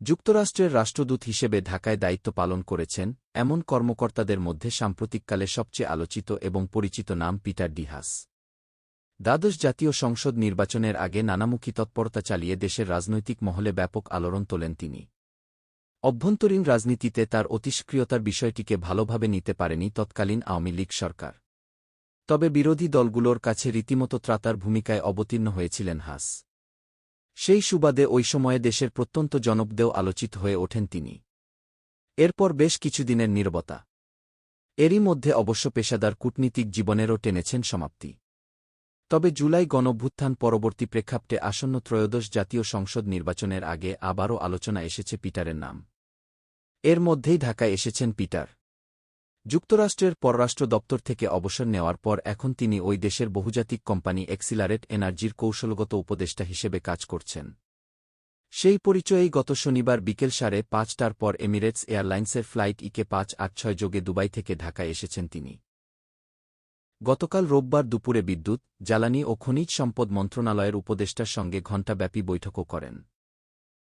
যুক্তরাষ্ট্রের রাষ্ট্রদূত হিসেবে ঢাকায় দায়িত্ব পালন করেছেন এমন কর্মকর্তাদের মধ্যে সাম্প্রতিককালে সবচেয়ে আলোচিত এবং পরিচিত নাম পিটার ডিহাস। দ্বাদশ জাতীয় সংসদ নির্বাচনের আগে নানামুখী তৎপরতা চালিয়ে দেশের রাজনৈতিক মহলে ব্যাপক আলোড়ন তোলেন তিনি। অভ্যন্তরীণ রাজনীতিতে তার অতিষ্ক্রিয়তার বিষয়টিকে ভালোভাবে নিতে পারেনি তৎকালীন আওয়ামী লীগ সরকার। তবে বিরোধী দলগুলোর কাছে রীতিমতো ত্রাতার ভূমিকায় অবতীর্ণ হয়েছিলেন হাস। সেই সুবাদে ওই সময়ে দেশের প্রত্যন্ত জনপদেও আলোচিত হয়ে ওঠেন তিনি। এরপর বেশ কিছুদিনের নীরবতা। এরই মধ্যে অবশ্য পেশাদার কূটনীতিক জীবনেরও টেনেছেন সমাপ্তি। তবে জুলাই গণভ্যুত্থান পরবর্তী প্রেক্ষাপটে আসন্ন ত্রয়োদশ জাতীয় সংসদ নির্বাচনের আগে আবারও আলোচনা এসেছে পিটারের নাম। এর মধ্যেই ঢাকায় এসেছেন পিটার। যুক্তরাষ্ট্রের পররাষ্ট্র দপ্তর থেকে অবসর নেওয়ার পর এখন তিনি ওই দেশের বহুজাতিক কোম্পানি এক্সিলারেট এনার্জির কৌশলগত উপদেষ্টা হিসেবে কাজ করছেন। সেই পরিচয়েই গত শনিবার বিকেল সাড়ে পাঁচটার পর এমিরেটস এয়ারলাইন্সের ফ্লাইট ইকে পাঁচ আট ছয় যোগে দুবাই থেকে ঢাকায় এসেছেন তিনি। গতকাল রোববার দুপুরে বিদ্যুৎ, জ্বালানি ও খনিজ সম্পদ মন্ত্রণালয়ের উপদেষ্টার সঙ্গে ঘণ্টাব্যাপী বৈঠকও করেন।